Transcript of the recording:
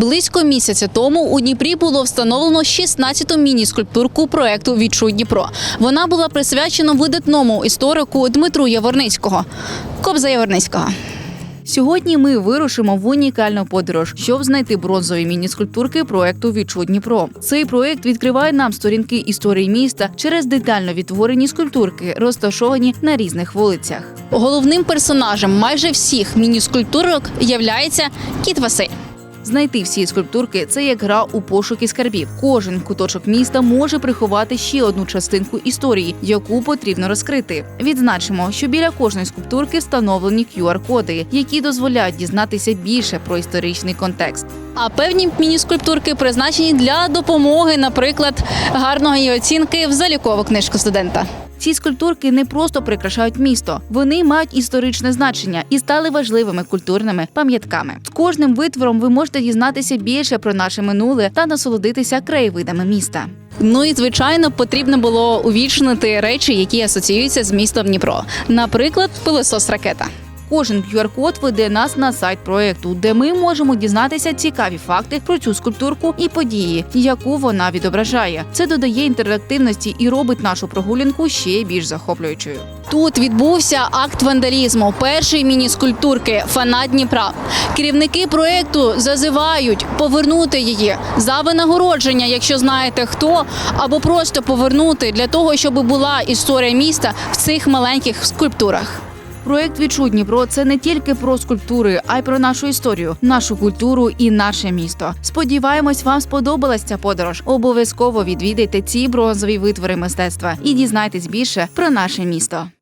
Близько місяця тому у Дніпрі було встановлено 16-ту міні-скульптурку проекту Відчуй Дніпро. Вона була присвячена видатному історику Дмитру Яворницького. Кобза Яворницького. Сьогодні ми вирушимо в унікальну подорож, щоб знайти бронзові міні-скульптурки проекту Відчуй Дніпро. Цей проект відкриває нам сторінки історії міста через детально відтворені скульптурки, розташовані на різних вулицях. Головним персонажем майже всіх міні-скульптурок являється кіт Василь. Знайти всі скульптурки це як гра у пошуки скарбів. Кожен куточок міста може приховати ще одну частинку історії, яку потрібно розкрити. Відзначимо, що біля кожної скульптурки встановлені QR-коди, які дозволяють дізнатися більше про історичний контекст. А певні міні-скульптурки призначені для допомоги, наприклад, гарної оцінки в залікову книжку студента. Ці скульптурки не просто прикрашають місто, вони мають історичне значення і стали важливими культурними пам'ятками. З кожним витвором ви можете дізнатися більше про наше минуле та насолодитися краєвидами міста. Ну і звичайно, потрібно було увічнити речі, які асоціюються з містом Дніпро. Наприклад, пилосос ракета. Кожен QR-код веде нас на сайт проекту, де ми можемо дізнатися цікаві факти про цю скульптурку і події, яку вона відображає. Це додає інтерактивності і робить нашу прогулянку ще більш захоплюючою. Тут відбувся акт вандалізму першої міні-скульптурки Фанат Дніпра. Керівники проекту зазивають повернути її за винагородження, якщо знаєте хто, або просто повернути для того, щоб була історія міста в цих маленьких скульптурах. Проект «Відчуй Дніпро» – це не тільки про скульптури, а й про нашу історію, нашу культуру і наше місто. Сподіваємось, вам сподобалась ця подорож. Обов'язково відвідайте ці бронзові витвори мистецтва і дізнайтесь більше про наше місто.